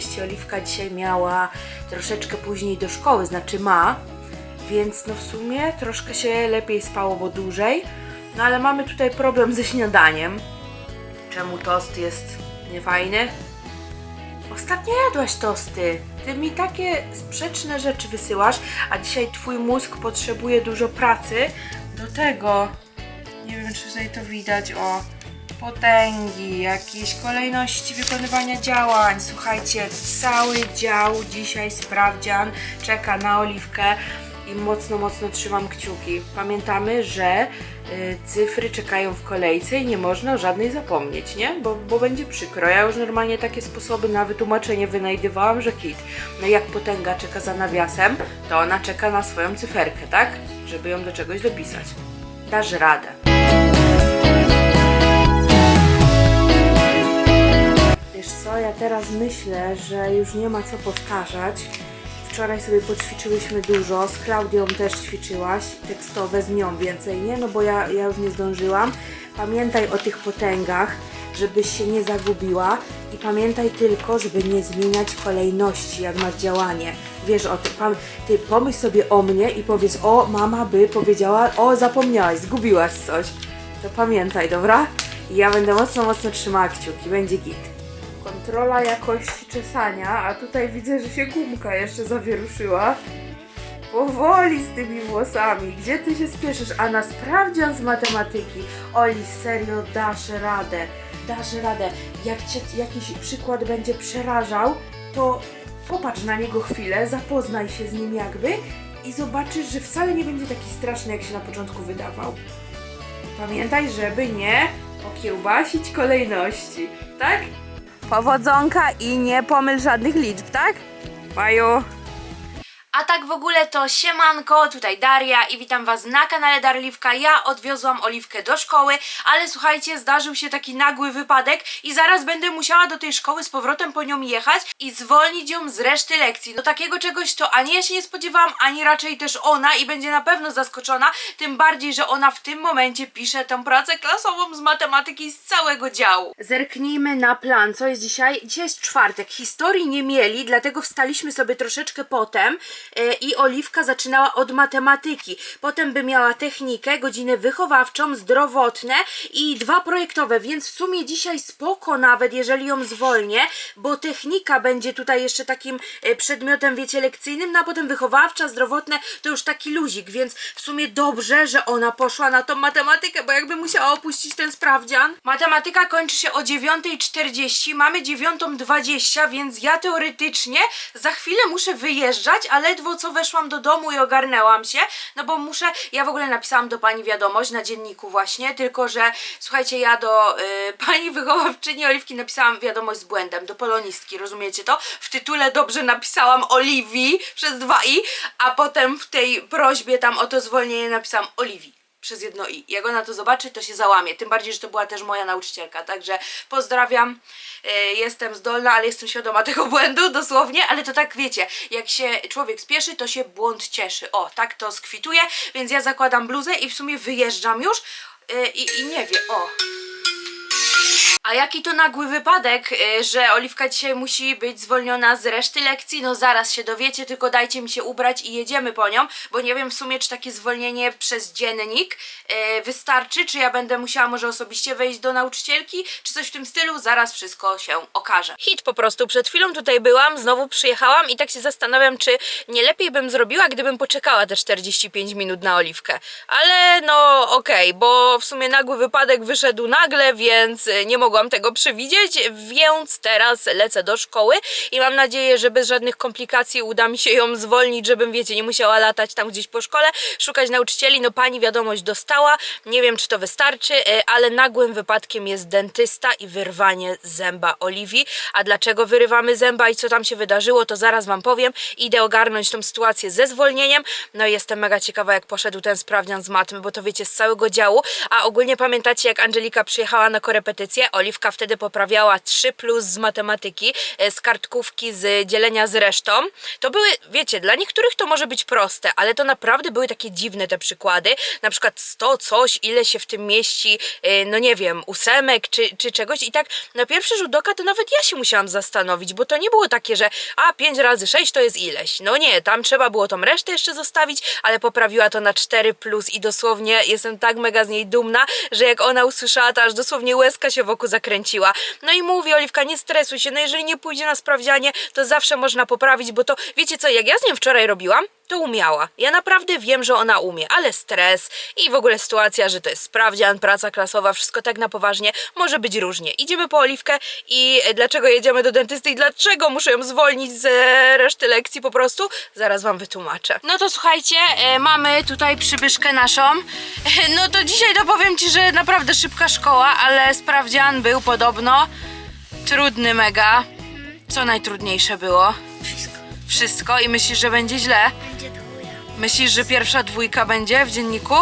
szczęście Oliwka dzisiaj miała troszeczkę później do szkoły, znaczy ma, więc no w sumie troszkę się lepiej spało, bo dłużej. No ale mamy tutaj problem ze śniadaniem. Czemu tost jest niefajny? Ostatnio jadłaś tosty. Ty mi takie sprzeczne rzeczy wysyłasz, a dzisiaj twój mózg potrzebuje dużo pracy. Do tego, nie wiem czy tutaj to widać, o potęgi, jakieś kolejności wykonywania działań. Słuchajcie, cały dział dzisiaj sprawdzian czeka na oliwkę i mocno, mocno trzymam kciuki. Pamiętamy, że y, cyfry czekają w kolejce i nie można o żadnej zapomnieć, nie? Bo, bo będzie przykro. Ja już normalnie takie sposoby na wytłumaczenie wynajdywałam, że kit. No jak potęga czeka za nawiasem, to ona czeka na swoją cyferkę, tak? Żeby ją do czegoś dopisać. Dasz radę. Wiesz co, ja teraz myślę, że już nie ma co powtarzać. Wczoraj sobie poćwiczyłyśmy dużo, z Klaudią też ćwiczyłaś, tekstowe z nią więcej, nie? No bo ja, ja już nie zdążyłam. Pamiętaj o tych potęgach, żebyś się nie zagubiła i pamiętaj tylko, żeby nie zmieniać kolejności, jak masz działanie. Wiesz o tym, ty pomyśl sobie o mnie i powiedz, o mama by powiedziała, o zapomniałaś, zgubiłaś coś. To pamiętaj, dobra? I ja będę mocno, mocno trzymała kciuki, będzie git. Kontrola jakości czesania, a tutaj widzę, że się gumka jeszcze zawieruszyła. Powoli z tymi włosami. Gdzie ty się spieszysz? A na sprawdzian z matematyki. Oli, serio, dasz radę. Dasz radę. Jak cię jakiś przykład będzie przerażał, to popatrz na niego chwilę, zapoznaj się z nim jakby i zobaczysz, że wcale nie będzie taki straszny, jak się na początku wydawał. Pamiętaj, żeby nie okiełbasić kolejności, tak? Powodzonka i nie pomyl żadnych liczb, tak? Baju. A tak w ogóle to siemanko, tutaj Daria i witam was na kanale Darliwka. Ja odwiozłam Oliwkę do szkoły, ale słuchajcie, zdarzył się taki nagły wypadek i zaraz będę musiała do tej szkoły z powrotem po nią jechać i zwolnić ją z reszty lekcji. No takiego czegoś to ani ja się nie spodziewałam, ani raczej też ona i będzie na pewno zaskoczona, tym bardziej, że ona w tym momencie pisze tą pracę klasową z matematyki z całego działu. Zerknijmy na plan, co jest dzisiaj? Dzisiaj jest czwartek, historii nie mieli, dlatego wstaliśmy sobie troszeczkę potem i Oliwka zaczynała od matematyki. Potem by miała technikę, godzinę wychowawczą, zdrowotne i dwa projektowe, więc w sumie dzisiaj spoko nawet, jeżeli ją zwolnię, bo technika będzie tutaj jeszcze takim e, przedmiotem, wiecie, lekcyjnym, no a potem wychowawcza, zdrowotne to już taki luzik, więc w sumie dobrze, że ona poszła na tą matematykę, bo jakby musiała opuścić ten sprawdzian. Matematyka kończy się o 9.40, mamy 9.20, więc ja teoretycznie za chwilę muszę wyjeżdżać, a ledwo co weszłam do domu i ogarnęłam się, no bo muszę, ja w ogóle napisałam do pani wiadomość na dzienniku właśnie, tylko że słuchajcie, ja do y, pani wychowawczyni Oliwki napisałam wiadomość z błędem, do polonistki, rozumiecie to? W tytule dobrze napisałam Oliwii przez dwa i, a potem w tej prośbie tam o to zwolnienie napisałam Oliwii przez jedno i. Jak ona to zobaczy, to się załamie. Tym bardziej, że to była też moja nauczycielka. Także pozdrawiam. E, jestem zdolna, ale jestem świadoma tego błędu, dosłownie. Ale to tak wiecie, jak się człowiek spieszy, to się błąd cieszy. O, tak to skwituje. Więc ja zakładam bluzę i w sumie wyjeżdżam już. E, i, I nie wie, o. A jaki to nagły wypadek, y, że Oliwka dzisiaj musi być zwolniona z reszty lekcji? No zaraz się dowiecie, tylko dajcie mi się ubrać i jedziemy po nią, bo nie wiem w sumie, czy takie zwolnienie przez dziennik y, wystarczy, czy ja będę musiała może osobiście wejść do nauczycielki, czy coś w tym stylu, zaraz wszystko się okaże. Hit po prostu, przed chwilą tutaj byłam, znowu przyjechałam i tak się zastanawiam, czy nie lepiej bym zrobiła, gdybym poczekała te 45 minut na Oliwkę. Ale no okej, bo w sumie nagły wypadek wyszedł nagle, więc y, nie mogłam tego przewidzieć, więc teraz lecę do szkoły i mam nadzieję, że bez żadnych komplikacji uda mi się ją zwolnić, żebym, wiecie, nie musiała latać tam gdzieś po szkole, szukać nauczycieli. No pani wiadomość dostała, nie wiem czy to wystarczy, y, ale nagłym wypadkiem jest dentysta i wyrwanie zęba Oliwii. A dlaczego wyrywamy zęba i co tam się wydarzyło, to zaraz wam powiem. Idę ogarnąć tą sytuację ze zwolnieniem. No i jestem mega ciekawa, jak poszedł ten sprawdzian z matmy, bo to wiecie, z całego działu. A ogólnie pamiętacie, jak Angelika przyjechała na korepetycję, Oliwka wtedy poprawiała 3 plus z matematyki, e, z kartkówki, z dzielenia z resztą. To były, wiecie, dla niektórych to może być proste, ale to naprawdę były takie dziwne te przykłady. Na przykład 100 coś, ile się w tym mieści, e, no nie wiem, ósemek czy, czy czegoś. I tak na pierwszy rzut oka to nawet ja się musiałam zastanowić, bo to nie było takie, że a 5 razy 6 to jest ileś. No nie, tam trzeba było tą resztę jeszcze zostawić, ale poprawiła to na 4 plus i dosłownie jestem tak mega z niej dumna, że jak ona usłyszała, to aż dosłownie łezka się wokół zakręciła. No i mówi Oliwka, nie stresuj się, no jeżeli nie pójdzie na sprawdzianie, to zawsze można poprawić, bo to, wiecie co, jak ja z nią wczoraj robiłam, to umiała. Ja naprawdę wiem, że ona umie, ale stres i w ogóle sytuacja, że to jest sprawdzian, praca klasowa, wszystko tak na poważnie, może być różnie. Idziemy po Oliwkę i dlaczego jedziemy do dentysty i dlaczego muszę ją zwolnić z reszty lekcji po prostu, zaraz wam wytłumaczę. No to słuchajcie, e, mamy tutaj przybyszkę naszą. E, no to dzisiaj to powiem ci, że naprawdę szybka szkoła, ale sprawdzian był podobno trudny mega. Co najtrudniejsze było? Wszystko Wszystko i myślisz, że będzie źle? będzie dwójka. Myślisz, że pierwsza dwójka będzie w dzienniku?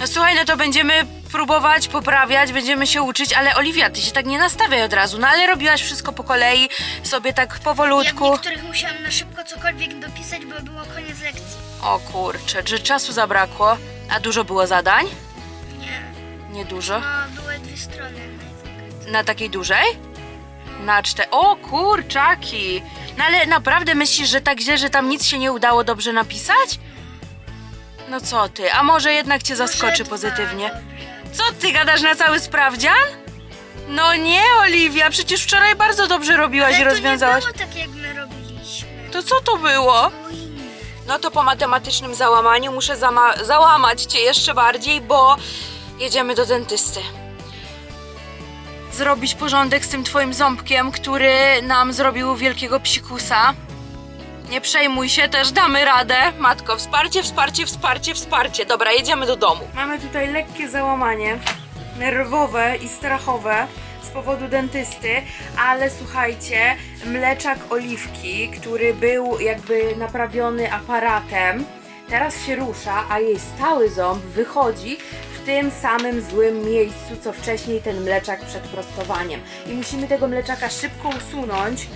No słuchaj, no to będziemy próbować, poprawiać, będziemy się uczyć, ale Oliwia, ty się tak nie nastawiaj od razu, no ale robiłaś wszystko po kolei, sobie tak Ja w powolutku. niektórych musiałam na szybko cokolwiek dopisać, bo było koniec lekcji. O kurczę, czy czasu zabrakło? A dużo było zadań? Nie. Nie dużo. No, były dwie strony. na Na takiej dużej? Na cztery. O kurczaki! No ale naprawdę myślisz, że tak źle, że tam nic się nie udało dobrze napisać? No co ty, a może jednak cię zaskoczy pozytywnie? Co ty gadasz na cały sprawdzian? No nie, Oliwia, przecież wczoraj bardzo dobrze robiłaś i Ale to rozwiązałaś. nie było tak, jak my robiliśmy. To co to było? Było inne. No to po matematycznym załamaniu muszę zama- załamać cię jeszcze bardziej, bo jedziemy do dentysty. Zrobić porządek z tym twoim ząbkiem, który nam zrobił wielkiego psikusa. Nie przejmuj się, też damy radę. Matko, wsparcie, wsparcie, wsparcie, wsparcie. Dobra, jedziemy do domu. Mamy tutaj lekkie załamanie nerwowe i strachowe z powodu dentysty, ale słuchajcie, mleczak oliwki, który był jakby naprawiony aparatem, teraz się rusza, a jej stały ząb wychodzi w tym samym złym miejscu, co wcześniej ten mleczak przed prostowaniem. I musimy tego mleczaka szybko usunąć,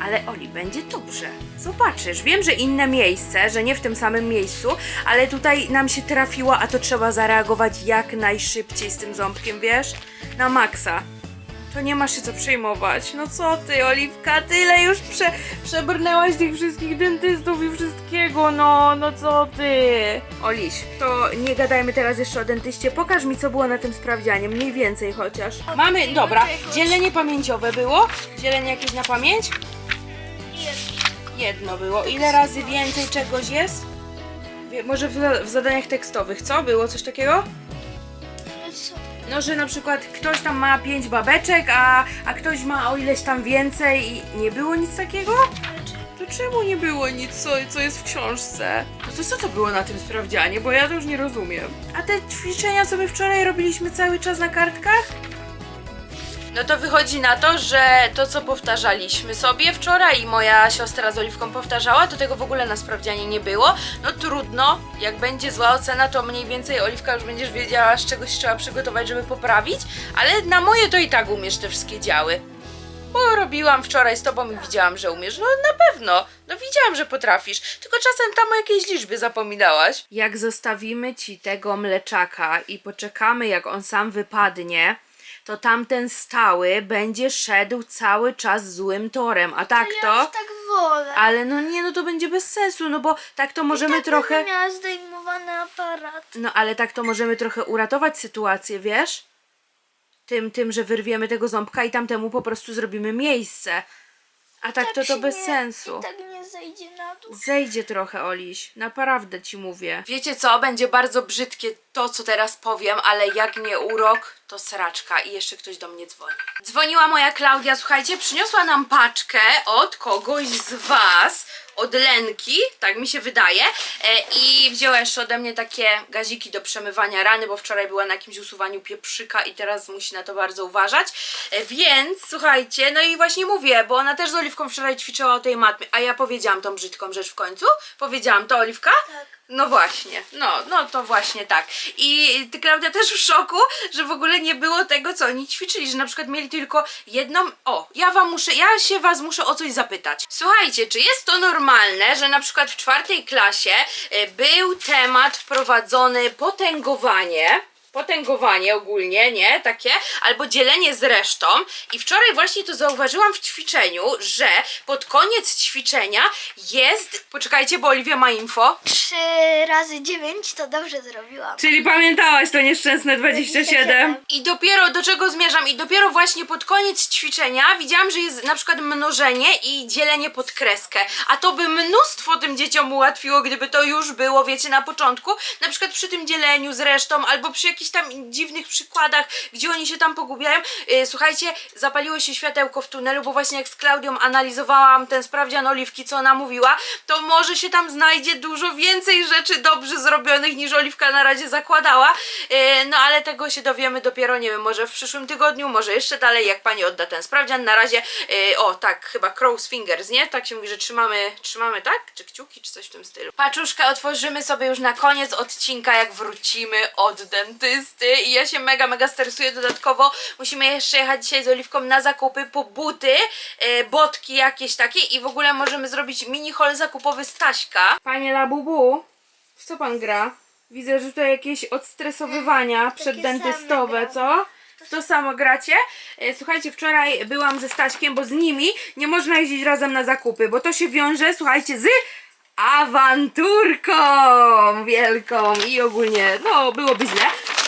ale Oli, będzie dobrze. Zobaczysz, wiem, że inne miejsce, że nie w tym samym miejscu, ale tutaj nam się trafiło, a to trzeba zareagować jak najszybciej z tym ząbkiem, wiesz? Na maksa. To nie masz się co przejmować. No co ty, Oliwka, tyle już prze, przebrnęłaś tych wszystkich dentystów i wszystkiego, no, no co ty? Oliś, to nie gadajmy teraz jeszcze o dentyście. Pokaż mi, co było na tym sprawdzianie, mniej więcej chociaż. Mamy, dobra, dzielenie pamięciowe było? Dzielenie jakieś na pamięć? Jedno było. Ile razy więcej czegoś jest? Wie- Może w, za- w zadaniach tekstowych, co? Było coś takiego? Co? No, że na przykład ktoś tam ma pięć babeczek, a, a ktoś ma o ileś tam więcej i nie było nic takiego? To czemu nie było nic, co, co jest w książce? No to co to było na tym sprawdzianie, bo ja to już nie rozumiem. A te ćwiczenia, co my wczoraj robiliśmy cały czas na kartkach? No to wychodzi na to, że to co powtarzaliśmy sobie wczoraj i moja siostra z Oliwką powtarzała, to tego w ogóle na sprawdzianie nie było. No trudno, jak będzie zła ocena, to mniej więcej Oliwka już będziesz wiedziała, z czegoś trzeba przygotować, żeby poprawić, ale na moje to i tak umiesz te wszystkie działy. Bo robiłam wczoraj z tobą i widziałam, że umiesz. No na pewno. No widziałam, że potrafisz. Tylko czasem tam o jakiejś liczbie zapominałaś. Jak zostawimy ci tego mleczaka i poczekamy, jak on sam wypadnie, to tamten stały będzie szedł cały czas złym torem. A tak Ja to. już tak wolę. Ale no nie, no to będzie bez sensu, no bo tak to możemy tak trochę. Będę miała zdejmowany aparat. No ale tak to możemy trochę uratować sytuację, wiesz? Tym, tym, że wyrwiemy tego ząbka i tamtemu po prostu zrobimy miejsce. A tak, to to się bez nie, sensu. I tak nie zejdzie na dół. Zejdzie trochę, Oliś. Naprawdę ci mówię. Wiecie co? Będzie bardzo brzydkie to, co teraz powiem, ale jak nie urok, to sraczka. I jeszcze ktoś do mnie dzwoni. Dzwoniła moja Klaudia, słuchajcie, przyniosła nam paczkę od kogoś z was. Od Lenki, tak mi się wydaje. E, I wzięła jeszcze ode mnie takie gaziki do przemywania rany, bo wczoraj była na jakimś usuwaniu pieprzyka i teraz musi na to bardzo uważać. E, więc słuchajcie, no i właśnie mówię, bo ona też z Oliwką wczoraj ćwiczyła o tej matmie, a ja powiedziałam tą brzydką rzecz w końcu? Powiedziałam to, Oliwka? Tak. No właśnie, no, no to właśnie tak. I ty, Klaudia, też w szoku, że w ogóle nie było tego, co oni ćwiczyli, że na przykład mieli tylko jedną... O, ja wam muszę, ja się was muszę o coś zapytać. Słuchajcie, czy jest to normalne, że na przykład w czwartej klasie e, był temat wprowadzony potęgowanie, potęgowanie ogólnie, nie? Takie, albo dzielenie z resztą. I wczoraj właśnie to zauważyłam w ćwiczeniu, że pod koniec ćwiczenia jest. Poczekajcie, bo Oliwia ma info. 3 razy 9 to dobrze zrobiłam. Czyli pamiętałaś to nieszczęsne 27. I dopiero do czego zmierzam? I dopiero właśnie pod koniec ćwiczenia widziałam, że jest na przykład mnożenie i dzielenie pod kreskę. A to by mnóstwo tym dzieciom ułatwiło, gdyby to już było, wiecie, na początku. Na przykład przy tym dzieleniu z resztą, albo przy jakichś tam dziwnych przykładach, gdzie oni się tam pogubiają. Yy, słuchajcie, zapaliło się światełko w tunelu, bo właśnie jak z Klaudią analizowałam ten sprawdzian Oliwki, co ona mówiła, to może się tam znajdzie dużo więcej rzeczy dobrze zrobionych niż Oliwka na razie zakładała. Yy, no ale tego się dowiemy dopiero, nie wiem, może w przyszłym tygodniu, może jeszcze dalej, jak pani odda ten sprawdzian. Na razie, yy, o tak, chyba crow's fingers, nie? Tak się mówi, że trzymamy, trzymamy, tak? Czy kciuki, czy coś w tym stylu. Paczuszkę otworzymy sobie już na koniec odcinka, jak wrócimy od i ja się mega, mega stresuję dodatkowo. Musimy jeszcze jechać dzisiaj z Oliwką na zakupy po buty, yy, botki jakieś takie i w ogóle możemy zrobić mini haul zakupowy Staśka. Panie Labubu, w co pan gra? Widzę, że tutaj jakieś odstresowywania przeddentystowe, co? W to samo gracie? E, Słuchajcie, wczoraj byłam ze Staśkiem, bo z nimi nie można jeździć razem na zakupy, bo to się wiąże, słuchajcie, z awanturką wielką i ogólnie, no, byłoby źle.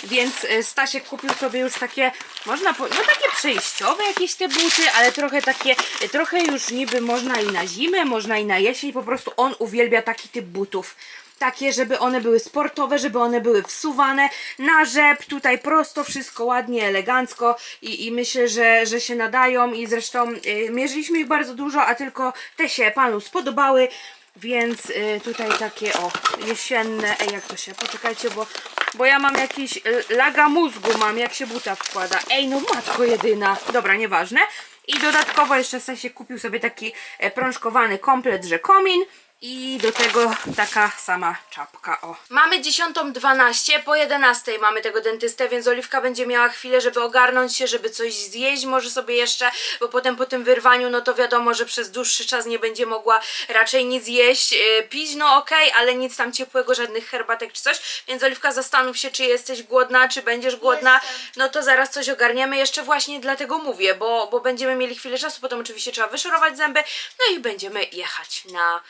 Więc e, Stasiek kupił sobie już takie, można, po, no takie przejściowe jakieś te buty, ale trochę takie, e, trochę już niby można i na zimę, można i na jesień, po prostu on uwielbia taki typ butów. Takie, żeby one były sportowe, żeby one były wsuwane na rzep, tutaj prosto, wszystko ładnie, elegancko i, i myślę, że, że się nadają. I zresztą y, mierzyliśmy ich bardzo dużo, a tylko te się panu spodobały, więc y, tutaj takie o, jesienne, ej jak to się, poczekajcie, bo, bo ja mam jakiś y, laga mózgu mam, jak się buta wkłada, ej no matko jedyna, dobra, nieważne. I dodatkowo jeszcze się kupił sobie taki e, prążkowany komplet, że komin i do tego taka sama czapka, o. Mamy 10.12, po 11 mamy tego dentystę, więc Oliwka będzie miała chwilę, żeby ogarnąć się, żeby coś zjeść może sobie jeszcze, bo potem po tym wyrwaniu, no to wiadomo, że przez dłuższy czas nie będzie mogła raczej nic jeść, yy, pić, no okej, ale nic tam ciepłego, żadnych herbatek czy coś, więc Oliwka zastanów się, czy jesteś głodna, czy będziesz głodna, Jestem. no to zaraz coś ogarniemy, jeszcze właśnie dlatego mówię, bo, bo będziemy mieli chwilę czasu, potem oczywiście trzeba wyszorować zęby, no i będziemy jechać na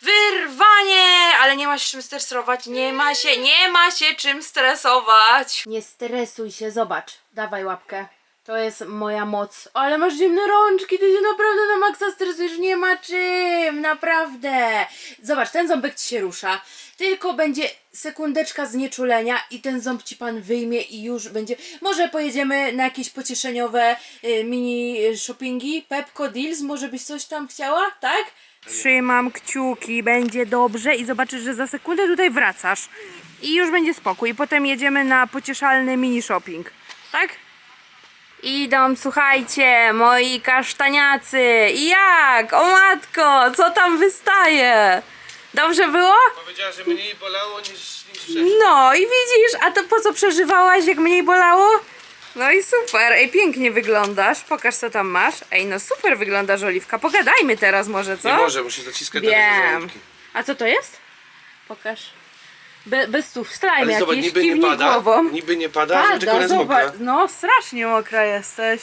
wyrwanie, ale nie ma się czym stresować, nie ma się, nie ma się czym stresować. Nie stresuj się, zobacz, dawaj łapkę. To jest moja moc. Ale masz zimne rączki, ty się naprawdę na maksa stresujesz, nie ma czym, naprawdę. Zobacz, ten ząbek ci się rusza. Tylko będzie sekundeczka znieczulenia i ten ząb ci pan wyjmie i już będzie. Może pojedziemy na jakieś pocieszeniowe y, mini shoppingi, Pepco Deals, może byś coś tam chciała, tak? Trzymam kciuki, będzie dobrze i zobaczysz, że za sekundę tutaj wracasz. I już będzie spokój. Potem jedziemy na pocieszalny mini shopping. Tak? Idą, słuchajcie, moi kasztaniacy. I jak? O matko, co tam wystaje? Dobrze było? Powiedziała, że mniej bolało niż, niż wcześniej. No i widzisz, a to po co przeżywałaś, jak mniej bolało? No i super, ej, pięknie wyglądasz. Pokaż, co tam masz. Ej, no super wyglądasz, Oliwka. Pogadajmy teraz może, co? Nie może, musi zaciskać dalej za Wiem. A co to jest? Pokaż. Be, bez słów, slime Ale jakiś, zobacz, niby nie kiwnij pada, głową. niby nie pada, pada tylko jest zobacz. mokra. No, strasznie mokra jesteś.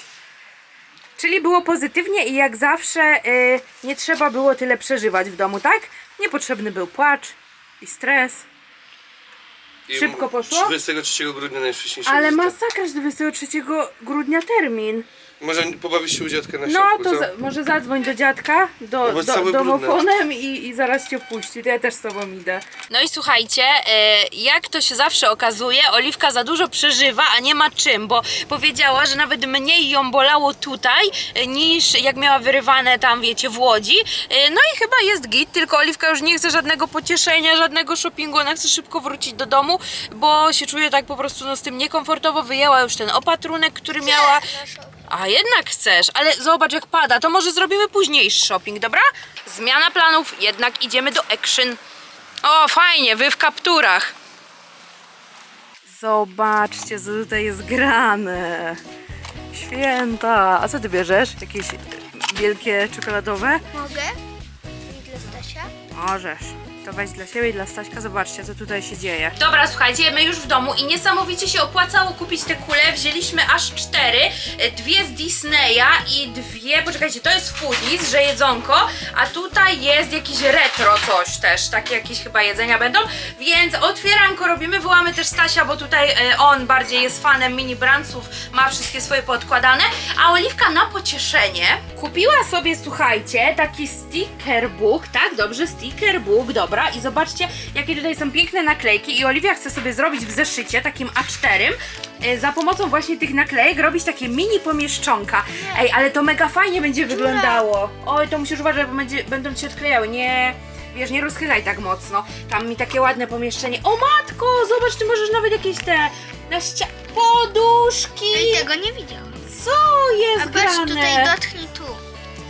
Czyli było pozytywnie i jak zawsze y, nie trzeba było tyle przeżywać w domu, tak? Niepotrzebny był płacz i stres. I Szybko poszło? 23 grudnia najwcześniejszy Ale wizyta. masakra, że 23 grudnia termin. Może pobawisz się u dziadka na No środku, to co? za, może zadzwoń do dziadka, No do, bo do, domofonem i, i zaraz cię wpuści. To ja też z tobą idę. No i słuchajcie, e, jak to się zawsze okazuje, Oliwka za dużo przeżywa, a nie ma czym, bo powiedziała, że nawet mniej ją bolało tutaj, e, niż jak miała wyrywane tam, wiecie, w Łodzi. E, no i chyba jest git, tylko Oliwka już nie chce żadnego pocieszenia, żadnego shoppingu, ona chce szybko wrócić do domu, bo się czuje tak po prostu no, z tym niekomfortowo, wyjęła już ten opatrunek, który miała. A jednak chcesz, ale zobacz jak pada, to może zrobimy późniejszy shopping, dobra? Zmiana planów, jednak idziemy do action. O, fajnie, wy w kapturach. Zobaczcie, co tutaj jest grane. Święta. A co ty bierzesz? Jakieś wielkie czekoladowe? Mogę? I dla Stasia? Możesz. To weź dla siebie i dla Staśka. Zobaczcie, co tutaj się dzieje. Dobra, słuchajcie, my już w domu i niesamowicie się opłacało kupić te kule. Wzięliśmy aż cztery. E, Dwie z Disneya i dwie, poczekajcie, to jest Foodies, że jedzonko, a tutaj jest jakiś retro coś też, takie jakieś chyba jedzenia będą, więc otwieranko robimy, wołamy też Stasia, bo tutaj e, on bardziej jest fanem mini brandsów, ma wszystkie swoje podkładane, a Oliwka na pocieszenie kupiła sobie, słuchajcie, taki sticker book, tak, dobrze, sticker book, dobra, i zobaczcie, jakie tutaj są piękne naklejki i Oliwia chce sobie zrobić w zeszycie, takim A4, e, za pomocą właśnie tych naklejek robić takie mini pomieszczonka. Ej, ale to mega fajnie będzie wyglądało. Oj, to musisz uważać, bo będzie, będą ci się odklejały, nie... Wiesz, nie rozchylaj tak mocno. Tam mi takie ładne pomieszczenie. O matko, zobacz, ty możesz nawet jakieś te na ścia... poduszki. I tego nie widziałam. Co jest A patrz grane? tutaj, dotknij tu.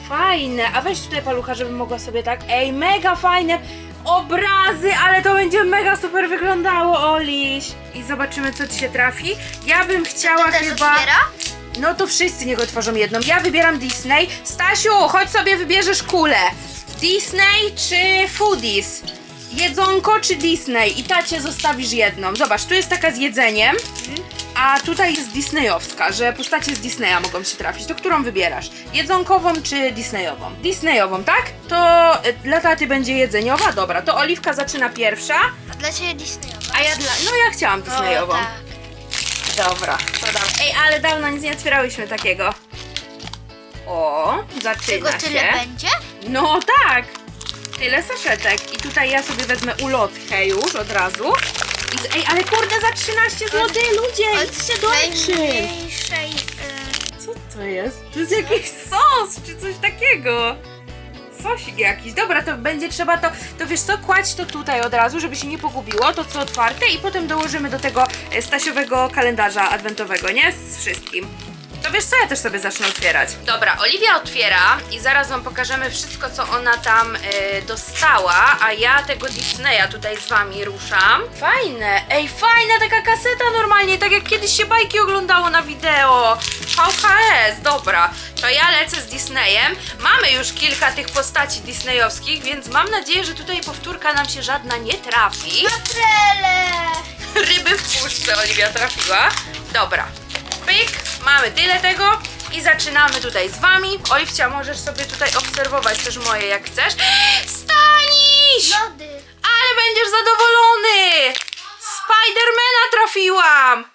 Fajne. A weź tutaj palucha, żebym mogła sobie tak. Ej, mega fajne obrazy, ale to będzie mega super wyglądało, Oliś. I zobaczymy, co ci się trafi. Ja bym chciała też chyba. otwiera? No to wszyscy niech otworzą jedną. Ja wybieram Disney. Stasiu, chodź sobie wybierzesz kulę. Disney czy Foodies? Jedzonko czy Disney? I tacie zostawisz jedną. Zobacz, tu jest taka z jedzeniem, a tutaj jest Disneyowska, że postacie z Disneya mogą się trafić. To którą wybierasz? Jedzonkową czy Disneyową? Disneyową, tak? To y, dla taty będzie jedzeniowa? Dobra, to Oliwka zaczyna pierwsza, A dla ciebie Disneyowa. a ja dla... No ja chciałam Disneyową. O, tak. Dobra, to dam. Ej, ale dawno nic nie otwierałyśmy takiego. O, zaczyna Tego tyle się. będzie? No tak! Tyle saszetek. I tutaj ja sobie wezmę ulotkę już od razu. I, ej, ale kurde, za 13 zł ludzie! Idźcie do Action! najmniejszej... y, Co to jest? To jest jakiś sos, czy coś takiego. Sosik jakiś. Dobra, to będzie trzeba to, to wiesz co, kładź to tutaj od razu, żeby się nie pogubiło, to co otwarte i potem dołożymy do tego e, stasiowego kalendarza adwentowego, nie? Z wszystkim. To wiesz co, ja też sobie zacznę otwierać. Dobra, Oliwia otwiera i zaraz wam pokażemy wszystko, co ona tam e, dostała, a ja tego Disneya tutaj z wami ruszam. Fajne, ej, fajna taka kaseta normalnie, tak jak kiedyś się bajki oglądało na wideo. VHS, dobra, to ja lecę z Disneyem. Mamy już kilka tych postaci disneyowskich, więc mam nadzieję, że tutaj powtórka nam się żadna nie trafi. Makrele! Ryby w puszce Oliwia trafiła. Dobra, pyk, mamy tyle tego i zaczynamy tutaj z wami. Oliwcia, możesz sobie tutaj obserwować też moje jak chcesz. Staniś! Lody! Ale będziesz zadowolony! Spidermana trafiłam!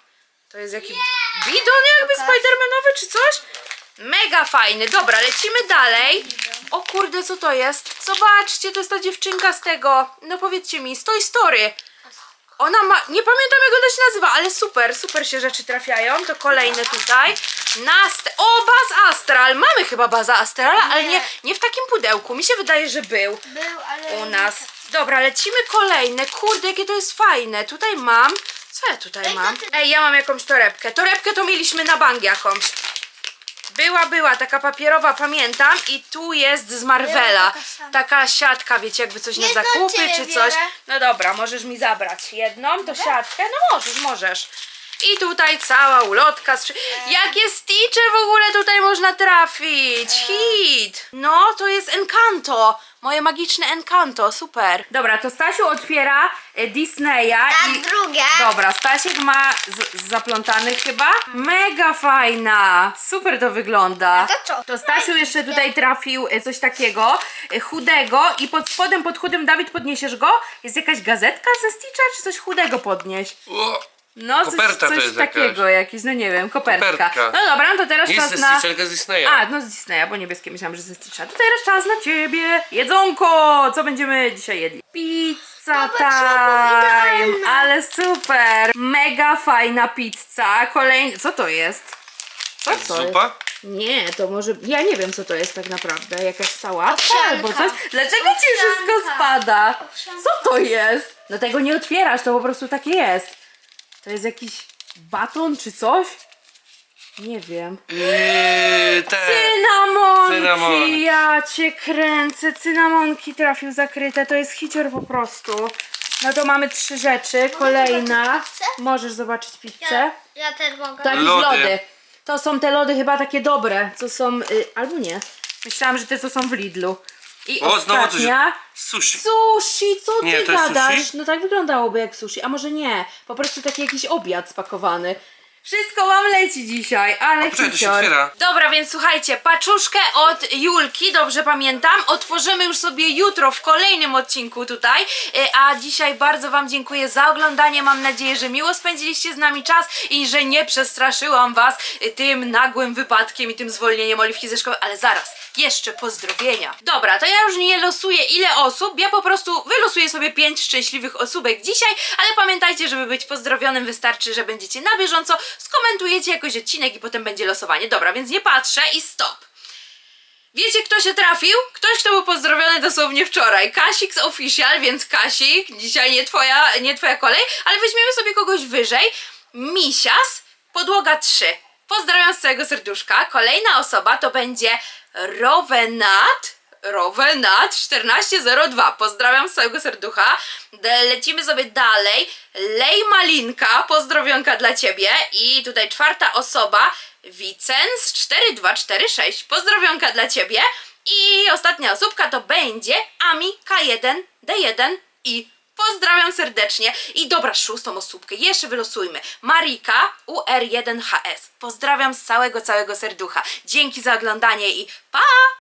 To jest jakiś bidon jakby spidermanowy czy coś? Mega fajny. Dobra, lecimy dalej. O kurde, co to jest? Zobaczcie, to jest ta dziewczynka z tego. No powiedzcie mi, z Toy Story. Ona ma, nie pamiętam jak ona się nazywa, ale super, super się rzeczy trafiają. To kolejne tutaj. Nast o, Baz Astral. Mamy chyba Baza Astrala, ale nie, Nie. w takim pudełku. Mi się wydaje, że był Był, ale... u nas. Dobra, lecimy kolejne. Kurde, jakie to jest fajne. Tutaj mam. Co ja tutaj Ej, to mam? ty- Ej, ja mam jakąś torebkę. Torebkę to mieliśmy na bank jakąś. Była, była, taka papierowa, pamiętam. I tu jest z Marvela. taka sama. Taka siatka, wiecie, jakby coś na Nie, to zakupy czy coś. biorę. No dobra, możesz mi zabrać jedną, to siatkę. No możesz, możesz. I tutaj cała ulotka. z wszy- Jakie sticze w ogóle tutaj można trafić? Hit! No, to jest Encanto. Moje magiczne Encanto, super. Dobra, to Stasiu otwiera e, Disneya Tak, i... drugie. Dobra, Stasiek ma z, z zaplątanych chyba. Mega fajna! Super to wygląda. A to co? To Stasiu jeszcze tutaj trafił e, coś takiego e, chudego i pod spodem, pod chudym, Dawid, podniesiesz go? Jest jakaś gazetka ze Stitcha, czy coś chudego podnieś? O, No, coś, Koperta to coś jest takiego jakiś, no nie wiem, kopertka. Kopertka. No dobra, no to teraz nie jest czas ze na... Stitcha, z Disneya. A, no z Disneya, bo niebieskie myślałam, że ze Stitcha. To teraz czas na ciebie. Jedzonko! Co będziemy dzisiaj jedli? Pizza time! Ale super! Mega fajna pizza. Kolejny... Co to jest? Co jest to jest? zupa? Nie, to może. Ja nie wiem, co to jest tak naprawdę. Jakaś sałatka Owsianka. albo coś. Dlaczego ci wszystko spada? Owsianka. Co to jest? No tego nie otwierasz, to po prostu takie jest. To jest jakiś baton czy coś? Nie wiem. Yy, te. Cynamon! Cynamon. ja cię kręcę. Cynamonki trafił zakryte, to jest hicior po prostu. No to mamy trzy rzeczy. Kolejna. zobaczyć pizzę? Możesz zobaczyć pizzę. Ja, ja też mogę. To jakieś Lody. lody. To są te lody chyba takie dobre, co są, y, albo nie. Myślałam, że te co są w Lidlu. I O, znowu coś. ostatnia. Sushi. Sushi, co ty Nie, to jest gadasz? sushi? No tak wyglądałoby jak sushi, a może nie. Po prostu taki jakiś obiad spakowany. Wszystko wam leci dzisiaj, ale Poczekaj, to się hicior. otwiera. Dobra, więc słuchajcie, paczuszkę od Julki, dobrze pamiętam, otworzymy już sobie jutro w kolejnym odcinku tutaj, E, a dzisiaj bardzo Wam dziękuję za oglądanie, mam nadzieję, że miło spędziliście z nami czas i że nie przestraszyłam Was e, tym nagłym wypadkiem i tym zwolnieniem Oliwki ze szkoły, ale zaraz, jeszcze pozdrowienia. Dobra, to ja już nie losuję ile osób, ja po prostu wylosuję sobie pięć szczęśliwych osóbek dzisiaj, ale pamiętajcie, żeby być pozdrowionym wystarczy, że będziecie na bieżąco, skomentujecie jakoś odcinek i potem będzie losowanie. Dobra, więc nie patrzę i stop. Wiecie, kto się trafił? Ktoś, kto był pozdrowiony dosłownie wczoraj. Kasik z Official, więc Kasik, dzisiaj nie twoja, nie twoja kolej, ale weźmiemy sobie kogoś wyżej. Misias, podłoga 3. Pozdrawiam z całego serduszka. Kolejna osoba to będzie Rowenat. Rowenat 1402. Pozdrawiam z całego serducha. Lecimy sobie dalej. Lej Malinka, pozdrowionka dla ciebie. I tutaj czwarta osoba, Vicens 4246. Pozdrowionka dla ciebie. I ostatnia osóbka to będzie Ami K1 D1 i pozdrawiam serdecznie. I dobra, szóstą osóbkę jeszcze wylosujmy. Marika UR1HS. Pozdrawiam z całego, całego serducha. Dzięki za oglądanie i pa!